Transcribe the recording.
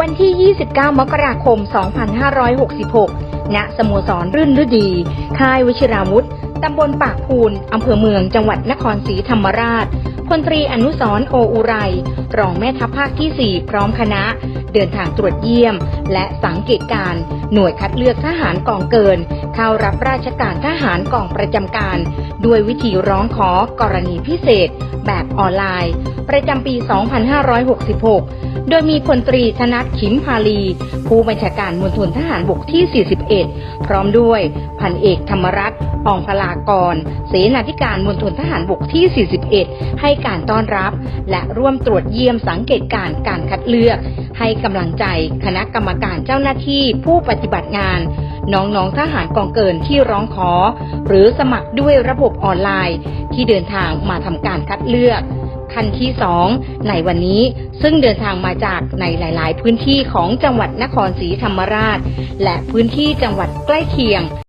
วันที่ 29 มกราคม 2566 ณ สโมสรรื่นฤดี ค่ายวิชิราวุธ ตำบลปากพูน อำเภอเมือง จังหวัดนครศรีธรรมราชพลตรีอนุสรโออุไร รองแม่ทัพภาคที่ 4 พร้อมคณะ เดินทางตรวจเยี่ยม และสังเกตการ หน่วยคัดเลือกทหารกองเกิน เข้ารับราชการทหารกองประจำการ ด้วยวิธีร้องขอกรณีพิเศษ แบบออนไลน์ ประจำปี 2566 โดยมีพลตรีธนัทขิมพาลี ผู้บัญชาการมณฑลทหารบกที่ 41 พร้อมด้วยพันเอกธรรมรัตน์อองพลากร เสนาธิการมณฑลทหารบกที่ 41 ให้การต้อนรับ และร่วมตรวจเยี่ยมสังเกตการการคัดเลือก ให้กำลังใจคณะกรรมการเจ้าหน้าที่ผู้ปฏิบัติงาน น้องๆทหารกองเกินที่ร้องขอ หรือสมัครด้วยระบบออนไลน์ ที่เดินทางมาทำการคัดเลือกคันที่สองในวันนี้ซึ่งเดินทางมาจากในหลาย ๆ พื้นที่ของจังหวัดนครศรีธรรมราช และพื้นที่จังหวัดใกล้เคียง